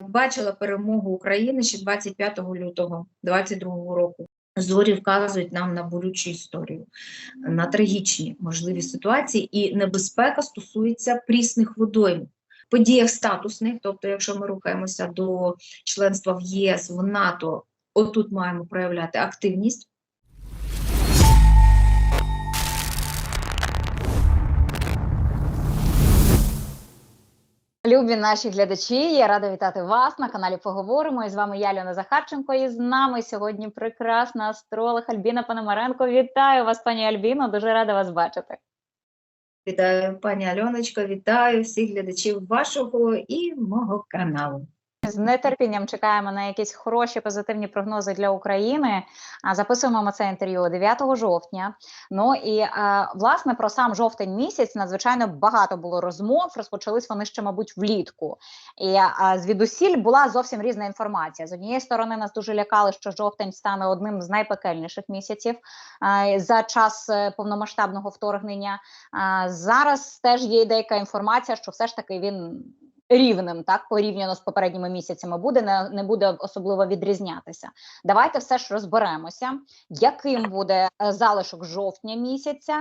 Бачила перемогу України ще 25 лютого 22 року. Зорі вказують нам на болючу історію, на трагічні можливі ситуації, і небезпека стосується прісних водойм. Подіях статусних, тобто, якщо ми рухаємося до членства в ЄС, в НАТО, отут маємо проявляти активність. Любі наші глядачі, я рада вітати вас на каналі Поговоримо. І з вами я, Льона Захарченко. І з нами сьогодні прекрасна астролог Альбіна Пономаренко. Вітаю вас, пані Альбіно. Дуже рада вас бачити. Вітаю, пані Альоночко, вітаю всіх глядачів вашого і мого каналу. З нетерпінням чекаємо на якісь хороші позитивні прогнози для України. Записуємо це інтерв'ю 9 жовтня. Ну і е, власне про сам жовтень місяць надзвичайно багато було розмов. Розпочались вони ще, мабуть, влітку. І е, звідусіль була зовсім різна інформація. З однієї сторони нас дуже лякали, що жовтень стане одним з найпекельніших місяців е, за час повномасштабного вторгнення. Зараз теж є деяка інформація, що все ж таки він рівним, так порівняно з попередніми місяцями, буде не, не буде особливо відрізнятися. Давайте все ж розберемося, яким буде е, залишок жовтня місяця.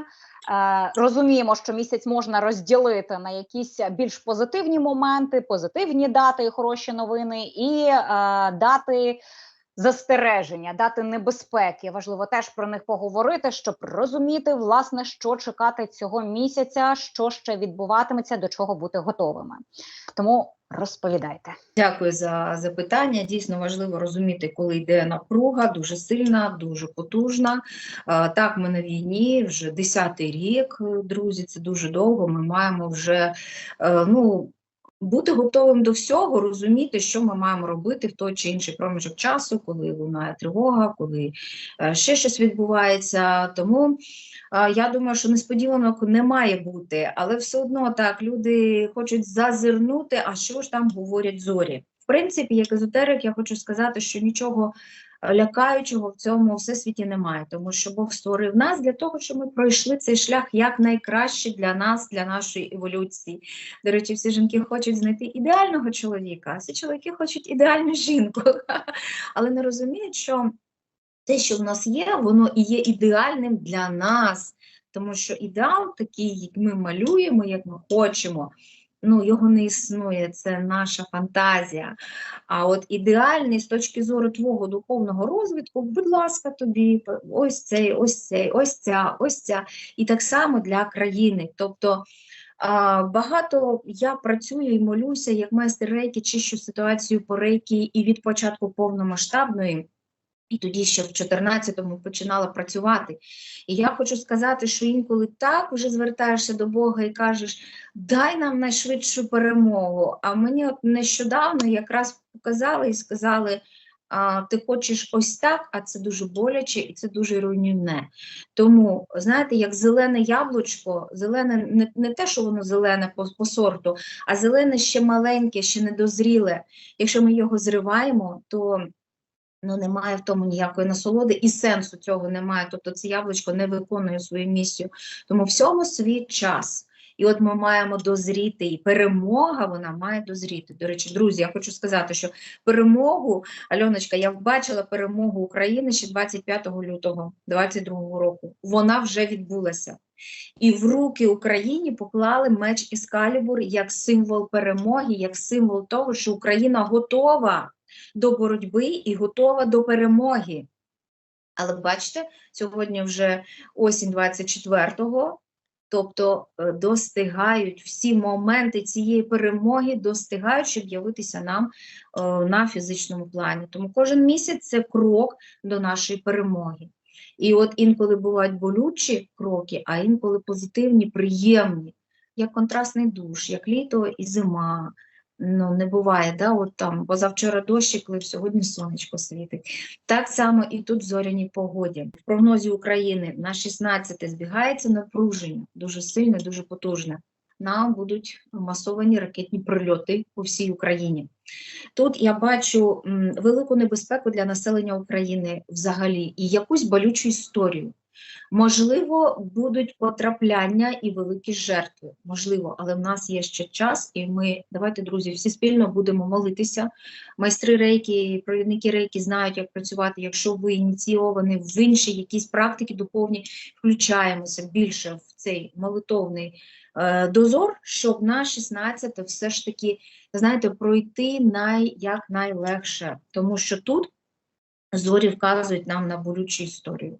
Е, розуміємо, що місяць можна розділити на якісь більш позитивні моменти, позитивні дати і хороші новини, і е, дати. Застереження, дати небезпеки, важливо теж про них поговорити, щоб розуміти, власне, що чекати цього місяця, що ще відбуватиметься, до чого бути готовими. Тому розповідайте. Дякую за запитання. Дійсно важливо розуміти, коли йде напруга, дуже сильна, дуже потужна. Так, ми на війні вже 10-й рік, друзі, це дуже довго. Ми маємо вже е, ну. Бути готовим до всього, розуміти, що ми маємо робити в той чи інший проміжок часу, коли лунає тривога, коли е, ще щось відбувається. Тому е, я думаю, що несподіванок не має бути, але все одно так люди хочуть зазирнути, а що ж там говорять зорі. В принципі, як езотерик, я хочу сказати, що нічого лякаючого в цьому всесвіті немає, тому що Бог створив нас для того, щоб ми пройшли цей шлях як найкраще для нас, для нашої еволюції. До речі, всі жінки хочуть знайти ідеального чоловіка, а всі чоловіки хочуть ідеальну жінку, але не розуміють, що те, що в нас є, воно і є ідеальним для нас, тому що ідеал такий, як ми малюємо, як ми хочемо. Ну, його не існує, це наша фантазія. А от ідеальний з точки зору твого духовного розвитку, будь ласка, тобі ось цей, ось цей, ось ця, ось ця. І так само для країни. Тобто багато я працюю і молюся як майстер рейки, чищу ситуацію по рейки і від початку повномасштабної. І тоді ще в 14-му починала працювати. І я хочу сказати, що інколи так вже звертаєшся до Бога і кажеш, дай нам найшвидшу перемогу. А мені от нещодавно якраз показали і сказали, а, ти хочеш ось так, а це дуже боляче і це дуже руйнівне. Тому, знаєте, як зелене яблучко, зелене не, не те, що воно зелене по, по сорту, а зелене ще маленьке, ще недозріле. Якщо ми його зриваємо, то ну, немає в тому ніякої насолоди і сенсу цього немає. Тобто це яблучко не виконує свою місію. Тому всьому свій час. І от ми маємо дозріти, і перемога вона має дозріти. До речі, друзі, я хочу сказати, що перемогу, Альоночка, я бачила перемогу України ще 25 лютого 22 року. Вона вже відбулася. І в руки Україні поклали меч Іскалібур як символ перемоги, як символ того, що Україна готова до боротьби і готова до перемоги. Але бачите, сьогодні вже осінь 24-го, тобто е, достигають всі моменти цієї перемоги, достигають, щоб явитися нам е, на фізичному плані. Тому кожен місяць це крок до нашої перемоги. І от інколи бувають болючі кроки, а інколи позитивні, приємні, як контрастний душ, як літо і зима. Ну, не буває, да? от там позавчора дощик лив, сьогодні сонечко світить. Так само і тут в зоряній погоді. В прогнозі України на 16 збігається напруження, дуже сильне, дуже потужне. Нам будуть масовані ракетні прильоти по всій Україні. Тут я бачу велику небезпеку для населення України взагалі і якусь болючу історію. Можливо, будуть потрапляння і великі жертви. Можливо, але в нас є ще час, і ми давайте, друзі, всі спільно будемо молитися. Майстри рейки, провідники рейки знають, як працювати. Якщо ви ініційовані в інші якісь практики духовні, включаємося більше в цей молитовний е, дозор, щоб на 16 все ж таки, знаєте, пройти най, як найлегше, тому що тут. Зорі вказують нам на болючу історію,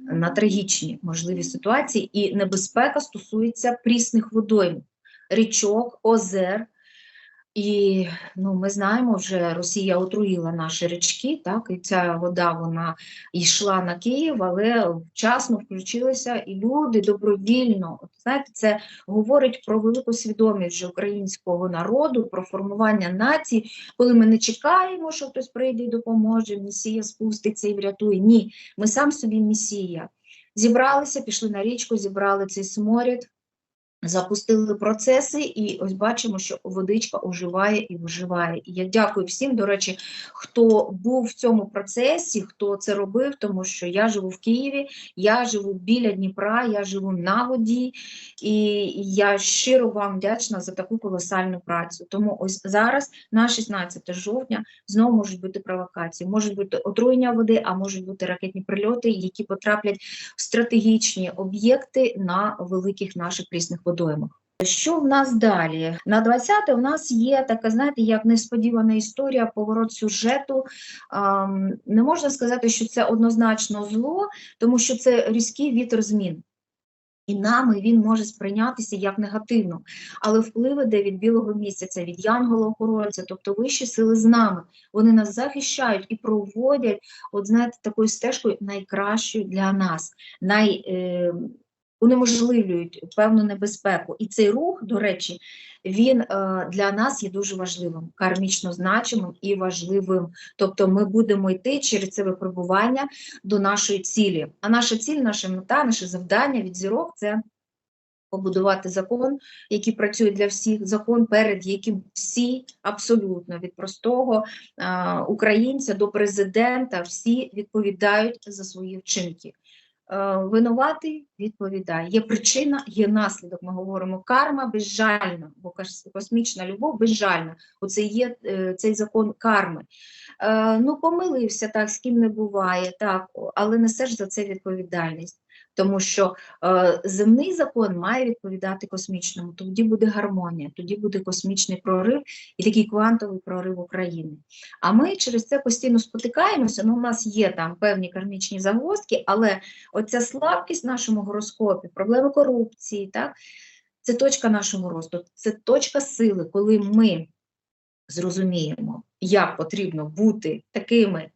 на трагічні можливі ситуації, і небезпека стосується прісних водойм, річок, озер. І ну, ми знаємо, вже Росія отруїла наші річки, так, і ця вода вона йшла на Київ, але вчасно включилися і люди добровільно. От, знаєте, це говорить про велику свідомість вже українського народу, про формування нації, коли ми не чекаємо, що хтось прийде і допоможе, місія спуститься і врятує. Ні, ми сам собі місія. Зібралися, пішли на річку, зібрали цей сморід, запустили процеси, і ось бачимо, що водичка оживає і виживає. І я дякую всім, до речі, хто був в цьому процесі, хто це робив, тому що я живу в Києві, я живу біля Дніпра, я живу на воді, і я щиро вам вдячна за таку колосальну працю. Тому ось зараз, на 16 жовтня, знову можуть бути провокації, можуть бути отруєння води, а можуть бути ракетні прильоти, які потраплять в стратегічні об'єкти на великих наших прісних водоймах. Що в нас далі? На 20 у нас є така, знаєте, як несподівана історія, поворот сюжету. Не можна сказати, що це однозначно зло, тому що це різкий вітер змін. І нами він може сприйнятися як негативно, але вплив іде від білого місяця, від янгола-охоронця, тобто вищі сили з нами. Вони нас захищають і проводять, от знаєте, такою стежкою найкращою для нас, най, е, унеможливлюють певну небезпеку. І цей рух, до речі, він е, для нас є дуже важливим, кармічно значимим і важливим. Тобто ми будемо йти через це випробування до нашої цілі. А наша ціль, наша мета, наше завдання від зірок це побудувати закон, який працює для всіх, закон, перед яким всі абсолютно від простого а, українця до президента всі відповідають за свої вчинки. Е, Винуватий відповідає. Є причина, є наслідок. Ми говоримо карма безжальна, бо кос- космічна любов безжальна. Оце є е, цей закон карми. Е, Ну, помилився так, з ким не буває, так, але несеш за це відповідальність. Тому що е, земний закон має відповідати космічному, тоді буде гармонія, тоді буде космічний прорив і такий квантовий прорив України. А ми через це постійно спотикаємося. Ну, у нас є там певні кармічні загвоздки, але оця слабкість в нашому гороскопі, проблеми корупції, так, це точка нашого росту, це точка сили, коли ми зрозуміємо, як потрібно бути такими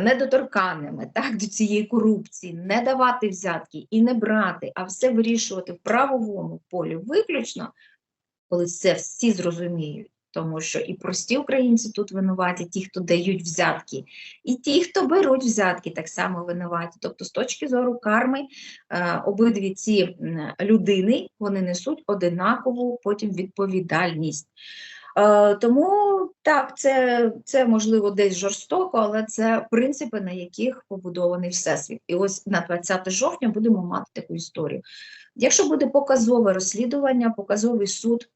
недоторканними так, до цієї корупції, не давати взятки і не брати, а все вирішувати в правовому полі виключно, коли це всі зрозуміють. Тому що і прості українці тут винуваті, ті, хто дають взятки, і ті, хто беруть взятки, так само винуваті. Тобто, з точки зору карми, е, обидві ці людини вони несуть одинакову потім відповідальність. Е, Тому так, це, це можливо десь жорстоко, але це принципи, на яких побудований всесвіт. І ось на 20 жовтня будемо мати таку історію. Якщо буде показове розслідування, показовий суд,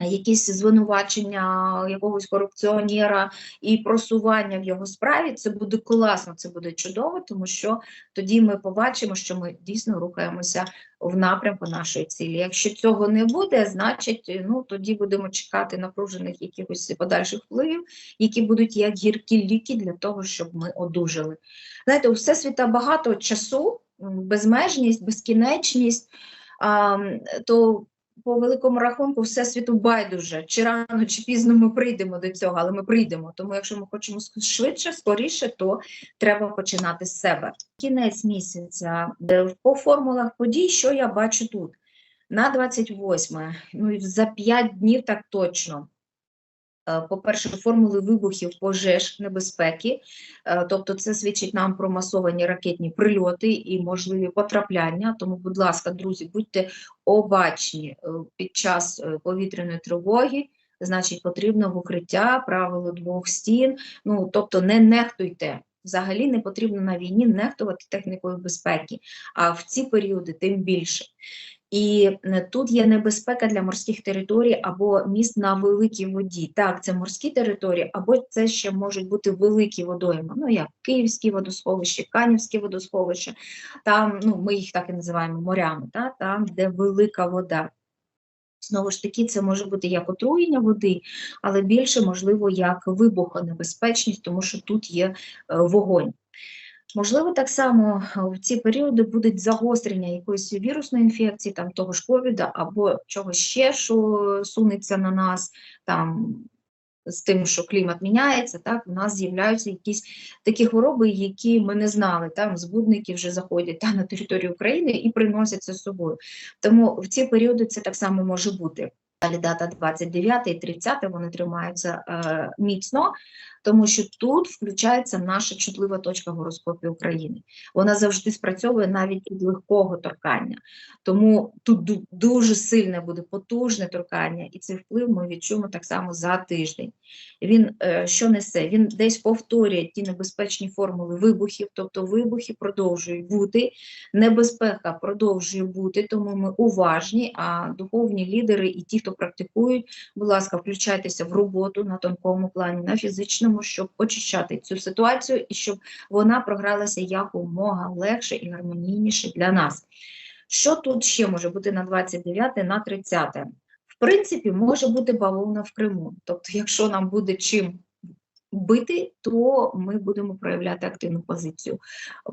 якісь звинувачення якогось корупціонера і просування в його справі, це буде класно, це буде чудово, тому що тоді ми побачимо, що ми дійсно рухаємося в напрямку нашої цілі. Якщо цього не буде, значить, ну тоді будемо чекати напружених якихось подальших впливів, які будуть як гіркі ліки для того, щоб ми одужали. Знаєте, у всесвіта багато часу, безмежність, безкінечність. А, то по великому рахунку всесвіту байдуже, чи рано, чи пізно ми прийдемо до цього, але ми прийдемо. Тому якщо ми хочемо швидше, скоріше, то треба починати з себе. Кінець місяця по формулах подій, що я бачу тут? На 28, ну і за 5 днів так точно. Е, По-перше, формули вибухів, пожеж, небезпеки, Е, тобто це свідчить нам про масовані ракетні прильоти і можливі потрапляння. Тому, будь ласка, друзі, будьте обачні е, під час повітряної тривоги. Значить, потрібно в укриття, правило двох стін. Ну, тобто, не нехтуйте. взагалі не потрібно на війні нехтувати технікою безпеки, а в ці періоди тим більше. І е, тут є небезпека для морських територій або міст на великій воді. Так, це морські території, або це ще можуть бути великі водойми, ну як Київське водосховище, Канівське водосховище, там ну, ми їх так і називаємо морями, та, там, де велика вода. Знову ж таки, це може бути як отруєння води, але більше, можливо, як вибухонебезпечність, тому що тут є е, вогонь. Можливо, так само е, в ці періоди будуть загострення якоїсь вірусної інфекції, там того ж ковіда або чогось ще, що сунеться на нас, там з тим, що клімат міняється, так у нас з'являються якісь такі хвороби, які ми не знали. Там збудники вже заходять та, на територію України і приносять це з собою. Тому в ці періоди це так само може бути. Далі дата 29 і 30, вони тримаються е, міцно, тому що тут включається наша чутлива точка гороскопі України. Вона завжди спрацьовує навіть від легкого торкання. Тому тут дуже сильне буде потужне торкання, і цей вплив ми відчуємо так само за тиждень. Він е, що несе? Він десь повторює ті небезпечні формули вибухів, тобто вибухи продовжують бути, небезпека продовжує бути, тому ми уважні, а духовні лідери і ті, хто практикують, будь ласка, включайтеся в роботу на тонкому плані, на фізичному, щоб очищати цю ситуацію і щоб вона програлася якомога легше і гармонійніше для нас. Що тут ще може бути на 29, на 30? В принципі, може бути бавовна в Криму. Тобто, якщо нам буде чим бити, то ми будемо проявляти активну позицію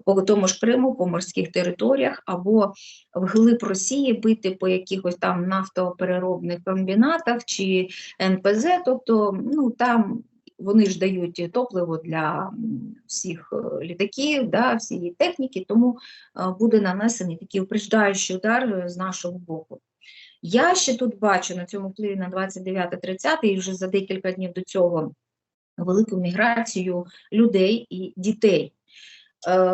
по тому ж Криму, по морських територіях, або вглиб Росії бити по якихось там нафтопереробних комбінатах чи НПЗ, тобто ну там. Вони ж дають топливо для всіх е, літаків, да, всієї техніки, тому е, буде нанесений такий упреждаючий удар е, з нашого боку. Я ще тут бачу на цьому впливі на 29-30 і вже за декілька днів до цього велику міграцію людей і дітей.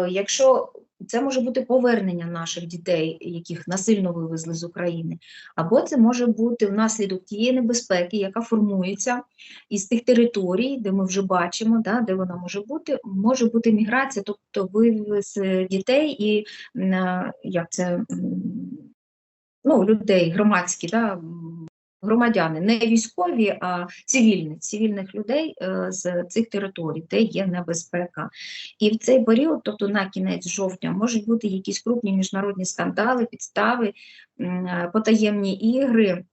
Якщо це може бути повернення наших дітей, яких насильно вивезли з України, або це може бути внаслідок тієї небезпеки, яка формується із тих територій, де ми вже бачимо, да, де вона може бути, може бути міграція, тобто вивез е, дітей і е, як це ну, людей громадські, да, громадяни, не військові, а цивільні, цивільних людей е, з цих територій, де є небезпека. І в цей період, тобто на кінець жовтня, можуть бути якісь крупні міжнародні скандали, підстави, е, потаємні ігри.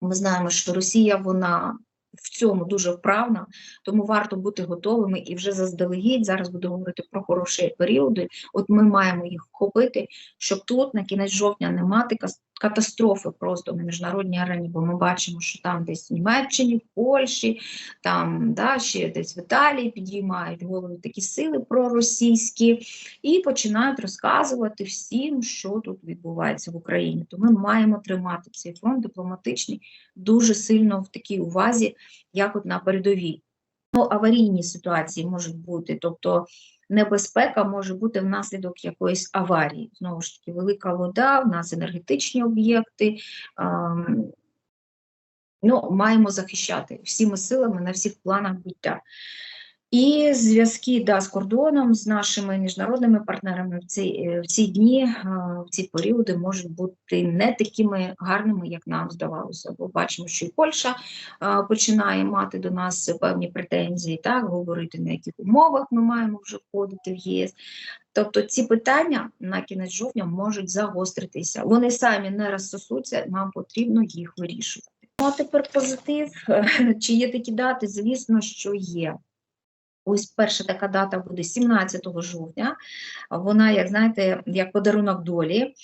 Ми знаємо, що Росія вона в цьому дуже вправна, тому варто бути готовими і вже заздалегідь. Зараз буду говорити про хороші періоди. От ми маємо їх вхопити, щоб тут на кінець жовтня не мати катастрофи просто на міжнародній арені, бо ми бачимо, що там десь в Німеччині, в Польщі, там да, ще десь в Італії підіймають голови такі сили проросійські і починають розказувати всім, що тут відбувається в Україні. То ми маємо тримати цей фронт дипломатичний дуже сильно в такій увазі, як от на передовій. Ну, аварійні ситуації можуть бути, тобто небезпека може бути внаслідок якоїсь аварії. Знову ж таки, велика вода, в нас енергетичні об'єкти. ем, Ну, маємо захищати всіми силами на всіх планах буття. І зв'язки да, з кордоном, з нашими міжнародними партнерами в ці, е, в ці дні, е, в ці періоди можуть бути не такими гарними, як нам здавалося. Бо бачимо, що і Польща е, починає мати до нас певні претензії, так, говорити на яких умовах ми маємо вже входити в ЄС. Тобто ці питання на кінець жовтня можуть загостритися. Вони самі не розсосуться, нам потрібно їх вирішувати. Ну, а тепер позитив. Чи є такі дати? Звісно, що є. Ось перша така дата буде 17 жовтня. Вона, як знаєте, як подарунок долі.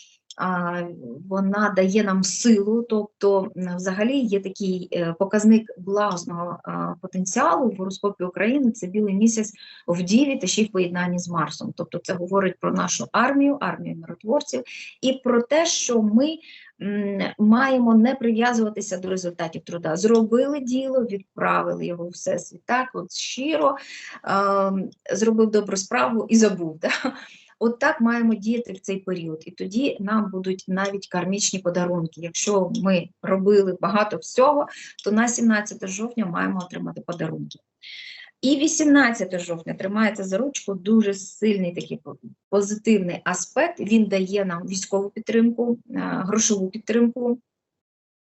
Вона дає нам силу, тобто взагалі є такий е, показник благосного потенціалу в гороскопі України. Це білий місяць в Діві та ще й в поєднанні з Марсом. Тобто це говорить про нашу армію, армію миротворців, і про те, що ми маємо не прив'язуватися до результатів труда. Зробили діло, відправили його в всесвіт. Так, от щиро зробив добру справу і забув. Да? От так маємо діяти в цей період, і тоді нам будуть навіть кармічні подарунки. Якщо ми робили багато всього, то на 17 жовтня маємо отримати подарунки. І 18 жовтня тримається за ручку дуже сильний такий позитивний аспект. Він дає нам військову підтримку, е, грошову підтримку.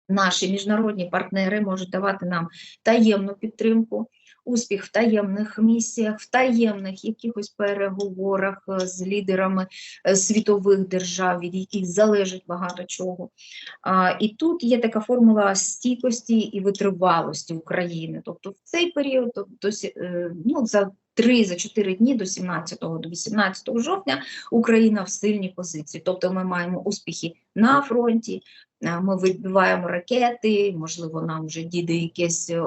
Наші міжнародні партнери можуть давати нам таємну підтримку, успіх в таємних місіях, в таємних якихось переговорах е, з лідерами е, світових держав, від яких залежить багато чого. І тут є така формула стійкості і витривалості України. Тобто в цей період, тобто, сі- е, ну, за 3-4 дні до 17 до 18 жовтня Україна в сильній позиції. Тобто ми маємо успіхи на фронті, ми відбиваємо ракети, можливо, нам вже діде якесь е,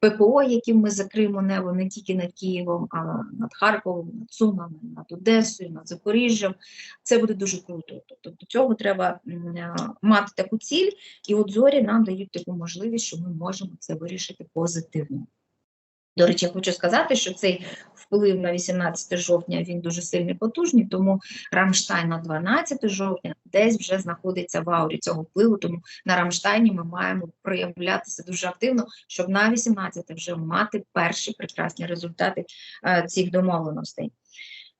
ППО, яким ми закриємо небо не тільки над Києвом, а над Харковом, над Сумами, над Одесою, над Запоріжжям. Це буде дуже круто. Тобто до цього треба е, мати таку ціль, і от зорі нам дають таку можливість, що ми можемо це вирішити позитивно. До речі, я хочу сказати, що цей вплив на 18 жовтня він дуже сильний потужний, тому Рамштайн на 12 жовтня десь вже знаходиться в аурі цього впливу. Тому на Рамштайні ми маємо проявлятися дуже активно, щоб на 18 вже мати перші прекрасні результати е, цих домовленостей.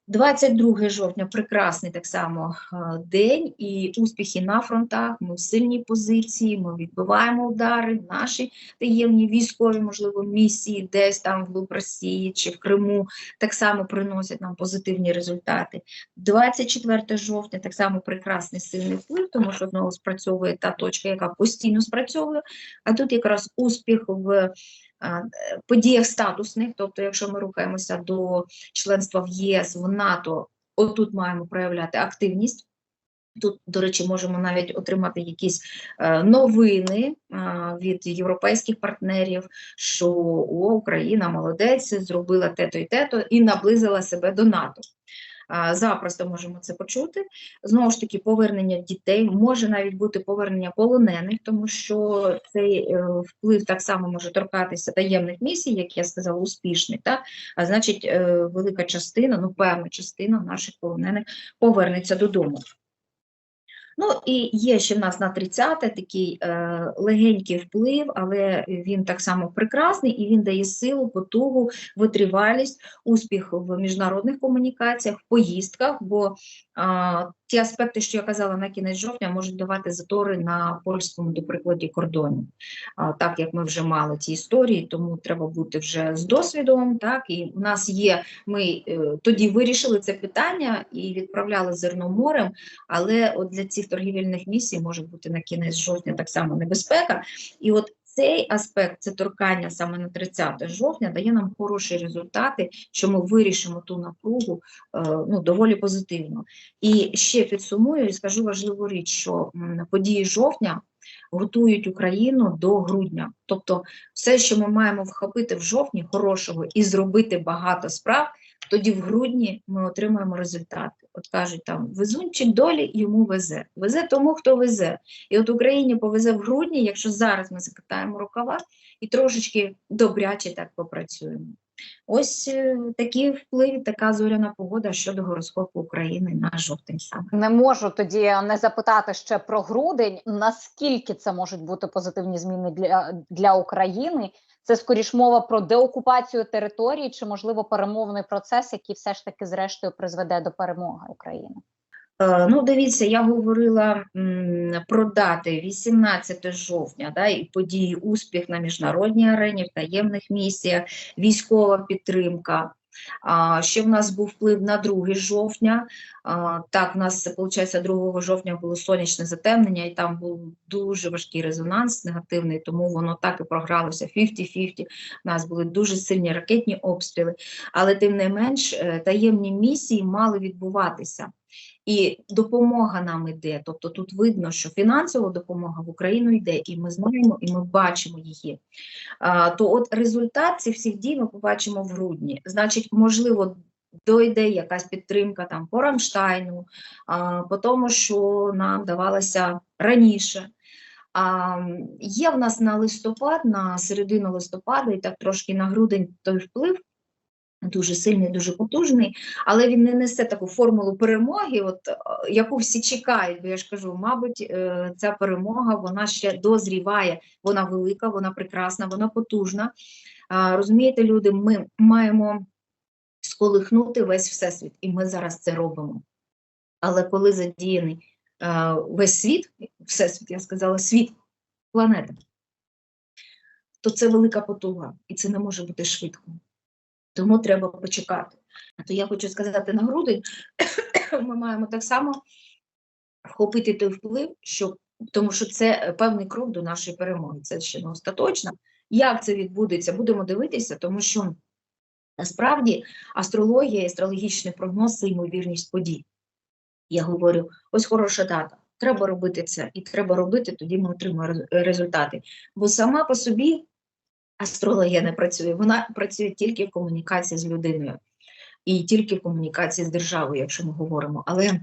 22 жовтня прекрасний так само е, день і успіхи на фронтах. Ми в сильній позиції, ми відбиваємо удари, наші таємні військові, можливо, місії десь там в Росії чи в Криму так само приносять нам позитивні результати. 24 жовтня так само прекрасний сильний вплив, тому що знову спрацьовує та точка, яка постійно спрацьовує. А тут якраз успіх в подіях статусних, тобто, якщо ми рухаємося до членства в ЄС, в НАТО, отут маємо проявляти активність. Тут, до речі, можемо навіть отримати якісь е, новини е, від європейських партнерів, що о, Україна молодець, зробила те-то і те-то і наблизила себе до НАТО. Запросто можемо це почути. Знову ж таки, повернення дітей може навіть бути повернення полонених, тому що цей е, вплив так само може торкатися таємних місій, як я сказала, успішних. Та? А значить, е, велика частина, ну певна частина наших полонених повернеться додому. Ну і є ще в нас на 30 такий е, легенький вплив, але він так само прекрасний і він дає силу, потугу, витривалість, успіх в міжнародних комунікаціях, в поїздках, бо а, ті аспекти, що я казала на кінець жовтня, можуть давати затори на польському, до прикладі, кордоні. Так як ми вже мали ці історії, тому треба бути вже з досвідом. Так, і у нас є, ми е, тоді вирішили це питання і відправляли зерно морем, але от для цих торгівельних місій може бути на кінець жовтня так само небезпека. І от цей аспект, це торкання саме на 30 жовтня, дає нам хороші результати, що ми вирішимо ту напругу е, ну, доволі позитивно. І ще підсумую і скажу важливу річ, що події жовтня готують Україну до грудня. Тобто, все, що ми маємо вхопити в жовтні хорошого і зробити багато справ, тоді в грудні ми отримаємо результати. От кажуть там везунчик долі йому везе. Везе тому, хто везе. І от Україні повезе в грудні, якщо зараз ми закатаємо рукава і трошечки добряче так попрацюємо. Ось е, такі впливи, така зоряна погода щодо гороскопу України на жовтень саме. Не можу тоді не запитати ще про грудень. Наскільки це можуть бути позитивні зміни для, для України? Це скоріш мова про деокупацію території чи можливо перемовний процес, який все ж таки зрештою призведе до перемоги України? Е, Ну, дивіться, я говорила про дати 18 жовтня, да, і події успіх на міжнародній арені, в таємних місіях, військова підтримка. А, ще в нас був вплив на 2 жовтня. А, так, в нас, виходить, 2 жовтня було сонячне затемнення, і там був дуже важкий резонанс негативний, тому воно так і програлося 50-50. У нас були дуже сильні ракетні обстріли, але тим не менш е, таємні місії мали відбуватися. І допомога нам йде. Тобто тут видно, що фінансова допомога в Україну йде, і ми знаємо, і ми бачимо її. А, то от результат цих всіх дій ми побачимо в грудні. Значить, можливо, дойде якась підтримка там по Рамштайну, а, по тому, що нам давалося раніше. А, є в нас на листопад, на середину листопада, і так трошки на грудень той вплив, дуже сильний, дуже потужний, але він не несе таку формулу перемоги, от, е, яку всі чекають. Бо я ж кажу, мабуть, е, ця перемога вона ще дозріває, вона велика, вона прекрасна, вона потужна. Розумієте, люди, ми маємо сколихнути весь всесвіт, і ми зараз це робимо. Але коли задіяний е, весь світ, всесвіт, я сказала, світ, планета, то це велика потуга, і це не може бути швидко. Тому треба почекати. То я хочу сказати на грудень, ми маємо так само вхопити той вплив, що, тому що це певний крок до нашої перемоги. Це ще не остаточно. Як це відбудеться, будемо дивитися, тому що насправді астрологія, астрологічний прогноз це ймовірність подій. Я говорю, ось хороша дата. Треба робити це, і треба робити, тоді ми отримаємо результати. Бо сама по собі астрологія не працює, вона працює тільки в комунікації з людиною і тільки в комунікації з державою, якщо ми говоримо. Але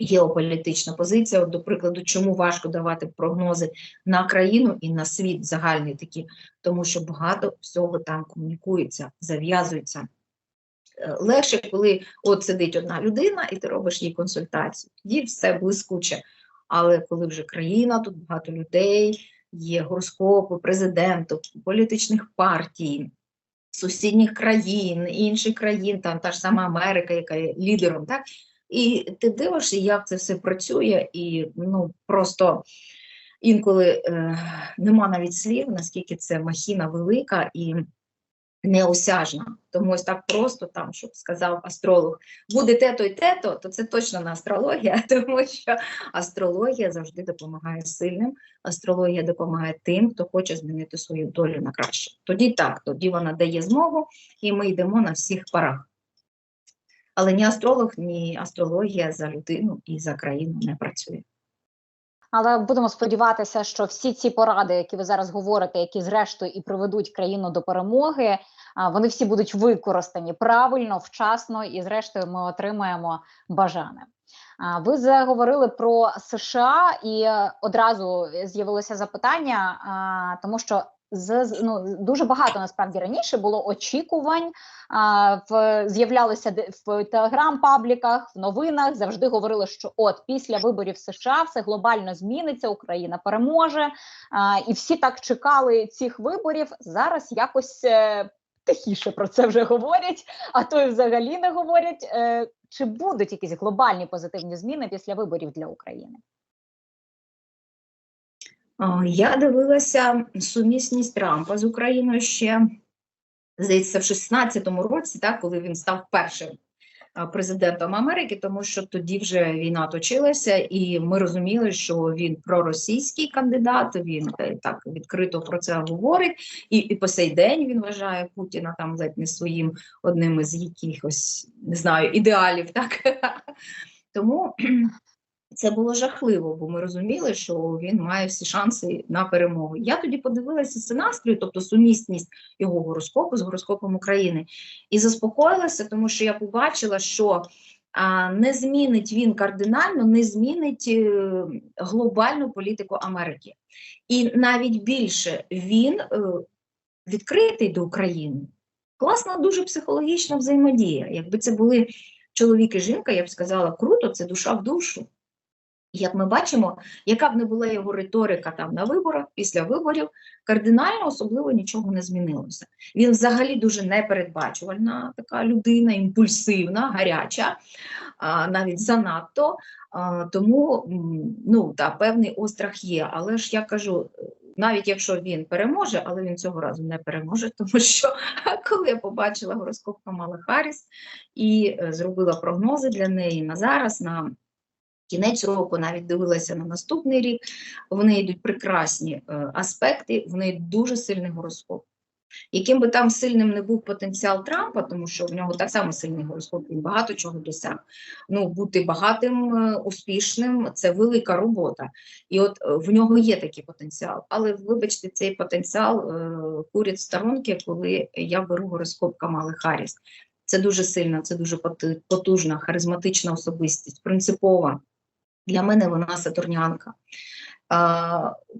геополітична позиція, от, до прикладу, чому важко давати прогнози на країну і на світ загальний такі, тому що багато всього там комунікується, зав'язується. Е, Легше, коли от сидить одна людина, і ти робиш їй консультацію. Тоді все блискуче. Але коли вже країна, тут багато людей, є гороскопи президентів, політичних партій, сусідніх країн, інших країн, там та ж сама Америка, яка є лідером, так? І ти дивишся, як це все працює, і ну просто інколи е, нема навіть слів, наскільки це махіна велика і неосяжна. Тому ось так просто там, щоб сказав астролог, буде те-то і те-то, то це точно не астрологія, тому що астрологія завжди допомагає сильним, астрологія допомагає тим, хто хоче змінити свою долю на краще. Тоді так, тоді вона дає змогу, і ми йдемо на всіх парах. Але ні астролог, ні астрологія за людину і за країну не працює. Але будемо сподіватися, що всі ці поради, які ви зараз говорите, які зрештою і приведуть країну до перемоги, вони всі будуть використані правильно, вчасно, і зрештою ми отримаємо бажане. Ви заговорили про США, і е, одразу з'явилося запитання, тому що з ну, дуже багато насправді раніше було очікувань. А, в з'являлися в телеграм-пабліках, в новинах завжди говорили, що от після виборів США все глобально зміниться, Україна переможе. А, і всі так чекали цих виборів. Зараз якось е, тихіше про це вже говорять, а то й взагалі не говорять. Е, чи будуть якісь глобальні позитивні зміни після виборів для України? Я дивилася сумісність Трампа з Україною ще, здається, в 16-му році, так, коли він став першим президентом Америки, тому що тоді вже війна точилася, і ми розуміли, що він проросійський кандидат, він е, так відкрито про це говорить, і, і по сей день він вважає Путіна там ледь не своїм одним із якихось, не знаю, ідеалів, так? Тому це було жахливо, бо ми розуміли, що він має всі шанси на перемогу. Я тоді подивилася синастрію, тобто сумісність його гороскопу з гороскопом України, і заспокоїлася, тому що я побачила, що не змінить він кардинально, не змінить е, глобальну політику Америки. І навіть більше він е, відкритий до України. Класна, дуже психологічна взаємодія. Якби це були чоловік і жінка, я б сказала, круто, це душа в душу. Як ми бачимо, яка б не була його риторика там на виборах, після виборів, кардинально особливо нічого не змінилося. Він взагалі дуже непередбачувальна така людина, імпульсивна, гаряча, навіть занадто. Тому ну, та, певний острах є. Але ж я кажу, навіть якщо він переможе, але він цього разу не переможе, тому що коли я побачила гороскоп Камали Харріс і е, зробила прогнози для неї на зараз, на кінець року, навіть дивилася на наступний рік, в неї йдуть прекрасні е, аспекти, в неї дуже сильний гороскоп. Яким би там сильним не був потенціал Трампа, тому що в нього так само сильний гороскоп, він багато чого досяг. Ну, бути багатим, е, успішним це велика робота. І от е, в нього є такий потенціал. Але вибачте, цей потенціал курять сторонки, коли я беру гороскоп Камали Харріс. Це дуже сильна, це дуже потужна, харизматична особистість, принципова. Для мене вона сатурнянка.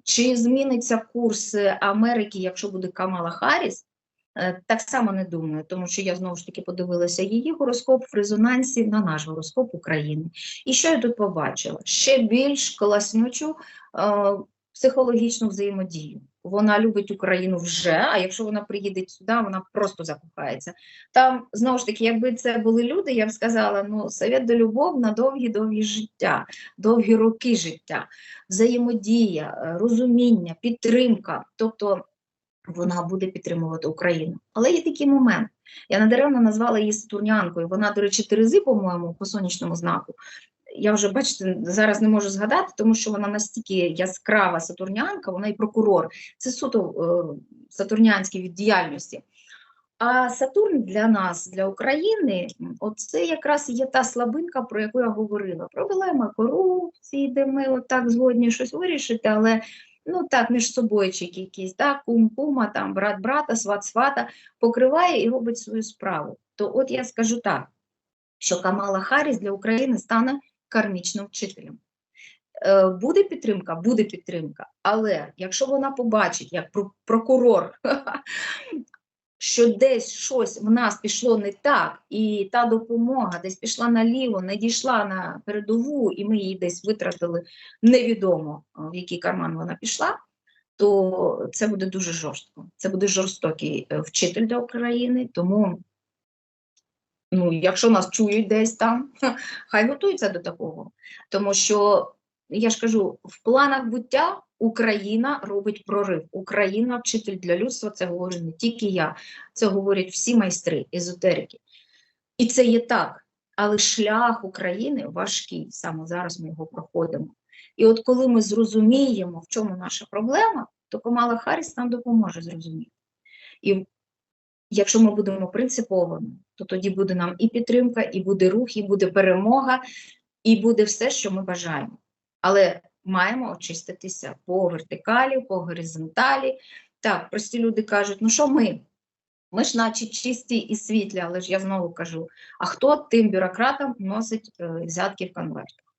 Чи зміниться курс Америки, якщо буде Камала Харріс? Е, Так само не думаю, тому що я знову ж таки подивилася її гороскоп в резонансі на наш гороскоп України. І що я тут побачила? Ще більш класнючу е, психологічну взаємодію. Вона любить Україну вже, а якщо вона приїде сюди, вона просто закохається. Там, знову ж таки, якби це були люди, я б сказала, ну, совет до любов на довгі-довгі життя, довгі роки життя, взаємодія, е, розуміння, підтримка. Тобто вона буде підтримувати Україну. Але є такий момент. Я надаремно назвала її Сатурнянкою. Вона, до речі, Терези, по-моєму, по сонячному знаку. Я вже, бачите, зараз не можу згадати, тому що вона настільки яскрава сатурнянка, вона і прокурор. Це суто е, сатурнянські від діяльності. А Сатурн для нас, для України, м, оце якраз є та слабинка, про яку я говорила. Проблема корупції, де ми отак згодні щось вирішити, але ну так, між собойчики якісь, так, кум кума, там, брат брата, сват свата, покриває і робить свою справу. То от я скажу так, що Камала Харріс для України стане кармічним вчителем. Е, Буде підтримка, буде підтримка, але якщо вона побачить, як прокурор, що десь щось в нас пішло не так, і та допомога десь пішла наліво, не дійшла на передову, і ми її десь витратили невідомо, е, в який карман вона пішла, то це буде дуже жорстко. Це буде жорстокий е, вчитель для України, тому ну, якщо нас чують десь там, хай готуються до такого. Тому що, я ж кажу, в планах буття Україна робить прорив. Україна вчитель для людства, це говорю не тільки я, це говорять всі майстри, езотерики. І це є так. Але шлях України важкий, саме зараз ми його проходимо. І от коли ми зрозуміємо, в чому наша проблема, то Камала Харріс нам допоможе зрозуміти. І якщо ми будемо принциповими, то тоді буде нам і підтримка, і буде рух, і буде перемога, і буде все, що ми бажаємо. Але маємо очиститися по вертикалі, по горизонталі. Так, прості люди кажуть, ну що ми? Ми ж наче чисті і світлі, але ж я знову кажу: а хто тим бюрократам носить е, взятки в конвертах?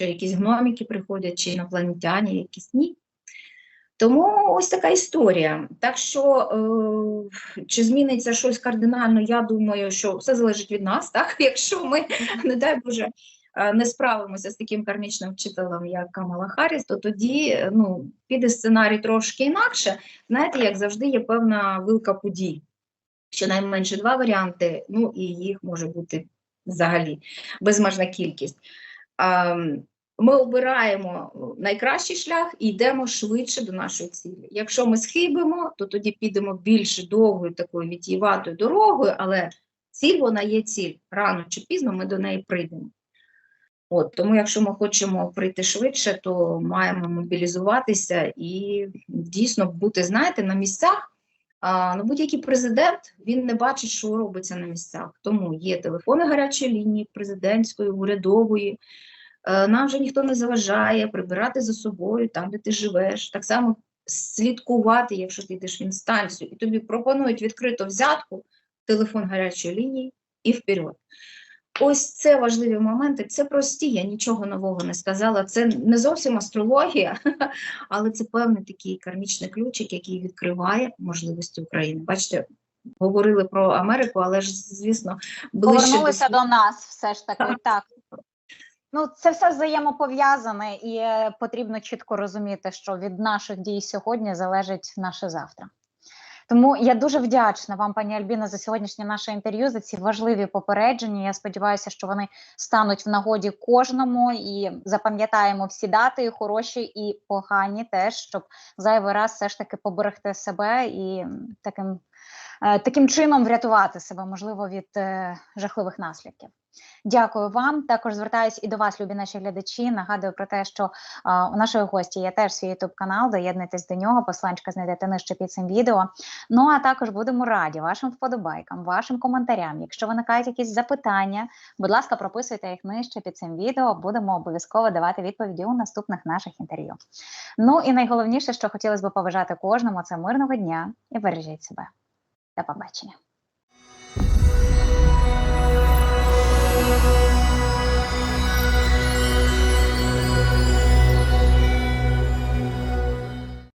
Чи якісь гноміки приходять, чи інопланетяні, якісь ні. Тому ось така історія. Так що, е, чи зміниться щось кардинально, я думаю, що все залежить від нас, так? Якщо ми, не дай Боже, е, не справимося з таким кармічним вчителем, як Камала Харріс, то тоді ну, піде сценарій трошки інакше. Знаєте, як завжди, є певна вилка подій. Щонайменше два варіанти, ну і їх може бути взагалі безмежна кількість. Ми обираємо найкращий шлях і йдемо швидше до нашої цілі. Якщо ми схибимо, то тоді підемо більш довгою такою вітіюватою дорогою, але ціль вона є ціль. Рано чи пізно ми до неї прийдемо. От, тому, якщо ми хочемо прийти швидше, то маємо мобілізуватися і дійсно бути, знаєте, на місцях. А, ну, будь-який президент він не бачить, що робиться на місцях. Тому є телефони гарячої лінії президентської, урядової. Е, Нам вже ніхто не заважає прибирати за собою там, де ти живеш. Так само слідкувати, якщо ти йдеш в інстанцію, і тобі пропонують відкрито взятку, телефон гарячої лінії і вперед. Ось це важливі моменти. Це прості, я нічого нового не сказала. Це не зовсім астрологія, але це певний такий кармічний ключик, який відкриває можливості України. Бачите, говорили про Америку, але ж, звісно, ближче Повернулися до до нас, все ж таки, Так. Ну, це все взаємопов'язане, і е, потрібно чітко розуміти, що від наших дій сьогодні залежить наше завтра. Тому я дуже вдячна вам, пані Альбіна, за сьогоднішнє наше інтерв'ю, за ці важливі попередження. Я сподіваюся, що вони стануть в нагоді кожному і запам'ятаємо всі дати, і хороші і погані, теж щоб зайвий раз все ж таки поберегти себе і таким, таким чином врятувати себе, можливо, від е, жахливих наслідків. Дякую вам. Також звертаюся і до вас, любі наші глядачі. Нагадую про те, що а, у нашої гості є теж свій youtube канал. Доєднуйтесь до нього. Посланчика знайдете нижче під цим відео. Ну а також будемо раді вашим вподобайкам, вашим коментарям. Якщо виникають якісь запитання, будь ласка, прописуйте їх нижче під цим відео. Будемо обов'язково давати відповіді у наступних наших інтерв'ю. Ну і найголовніше, що хотілося б побажати кожному, це мирного дня і бережіть себе. До побачення.